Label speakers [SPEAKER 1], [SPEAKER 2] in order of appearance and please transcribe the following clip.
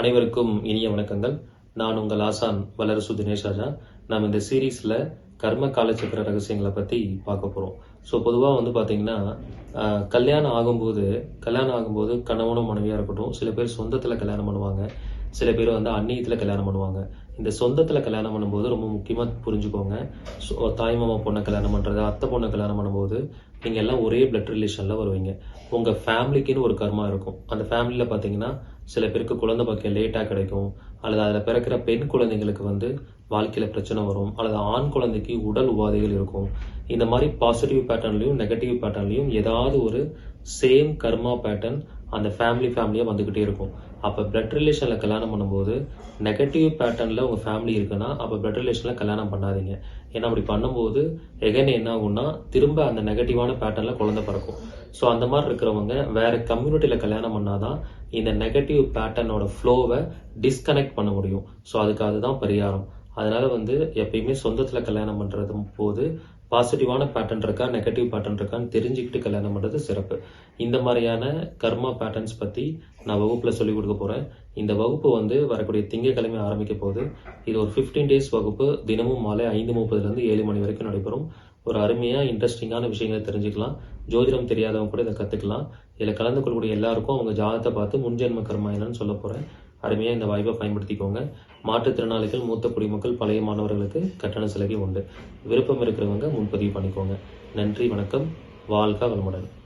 [SPEAKER 1] அனைவருக்கும் இனிய வணக்கங்கள். நான் உங்கள் ஆசான் வளரசு தினேஷ் ராஜா. நம்ம இந்த சீரீஸில் கர்ம காலச்சக்கர ரகசியங்களை பற்றி பார்க்க போகிறோம் ஸோ பொதுவாக வந்து பார்த்தீங்கன்னா கல்யாணம் ஆகும்போது கல்யாணம் ஆகும்போது கணவனும் மனைவியாக இருக்கட்டும் சில பேர் சொந்தத்தில் கல்யாணம் பண்ணுவாங்க. சில பேர் வந்து அந்நியத்தில் கல்யாணம் பண்ணுவாங்க. இந்த சொந்தத்தில் கல்யாணம் பண்ணும்போது ரொம்ப முக்கியமாக புரிஞ்சுக்கோங்க. ஸோ தாய் மாமா பொண்ணை கல்யாணம் பண்ணுறது அத்தை பொண்ணை கல்யாணம் பண்ணும்போது நீங்கள் எல்லாம் ஒரே பிளட் ரிலேஷனில் வருவீங்க. உங்கள் ஃபேமிலிக்குன்னு ஒரு கர்மா இருக்கும். அந்த ஃபேமிலியில் பார்த்தீங்கன்னா சில பேருக்கு குழந்தை பாக்கியம் லேட்டாக கிடைக்கும். அல்லது அதில் பிறக்கிற பெண் குழந்தைங்களுக்கு வந்து வாழ்க்கையில் பிரச்சனை வரும். அல்லது ஆண் குழந்தைக்கு உடல் உபாதைகள் இருக்கும். இந்த மாதிரி பாசிட்டிவ் பேட்டர்ன்லையும் நெகட்டிவ் பேட்டர்ன்லையும் ஏதாவது ஒரு சேம் கர்மா பேட்டர்ன் அந்த ஃபேமிலி ஃபேமிலியாக வந்துக்கிட்டே இருக்கும். அப்போ பிளட் ரிலேஷனில் கல்யாணம் பண்ணும்போது நெகட்டிவ் பேட்டர்னில் உங்கள் ஃபேமிலி இருக்குன்னா அப்போ பிளட் ரிலேஷனில் கல்யாணம் பண்ணாதீங்க. ஏன்னா அப்படி பண்ணும்போது எகன் என்ன ஆகும்னா திரும்ப அந்த நெகட்டிவான பேட்டர்னில் குழந்தை பிறக்கும். ஸோ அந்த மாதிரி இருக்கிறவங்க வேற கம்யூனிட்டியில் கல்யாணம் பண்ணாதான் இந்த நெகட்டிவ் பேட்டர்னோட ஃப்ளோவை டிஸ்கனெக்ட் பண்ண முடியும். ஸோ அதுக்கு அதுதான் பரிகாரம். அதனால வந்து எப்பயுமே சொந்தத்தில் கல்யாணம் பண்ணுறது போது பாசிட்டிவான பேட்டர்ன் இருக்கா நெகட்டிவ் பேட்டர்ன் இருக்கான்னு தெரிஞ்சுக்கிட்டு கல்யாணம் பண்ணுறது சிறப்பு. இந்த மாதிரியான கர்மா பேட்டர்ன்ஸ் பற்றி நான் வகுப்பில் சொல்லிக் கொடுக்க போகிறேன் இந்த வகுப்பு வந்து வரக்கூடிய திங்கட்கிழமை ஆரம்பிக்க போகுது. இது ஒரு ஃபிஃப்டீன் டேஸ் வகுப்பு. தினமும் மாலை ஐந்து முப்பதுலேருந்து ஏழு மணி வரைக்கும் நடைபெறும். ஒரு அருமையாக இன்ட்ரெஸ்டிங்கான விஷயங்களை தெரிஞ்சுக்கலாம். ஜோதிடம் தெரியாதவங்க கூட இதை கற்றுக்கலாம் இதில் கலந்து கொள்ளக்கூடிய எல்லாருக்கும் அவங்க ஜாதகத்தை பார்த்து முன்ஜென்ம கர்மா என்னன்னு சொல்ல போகிறேன் அருமையாக இந்த வாய்ப்பை பயன்படுத்திக்கோங்க. மாற்றுத்திறனாளிகள் மூத்த குடிமக்கள் பழைய மாணவர்களுக்கு கட்டண சலுகை உண்டு. விருப்பம் இருக்கிறவங்க முன்பதிவு பண்ணிக்கோங்க. நன்றி வணக்கம். வாழ்க வளமுடன்.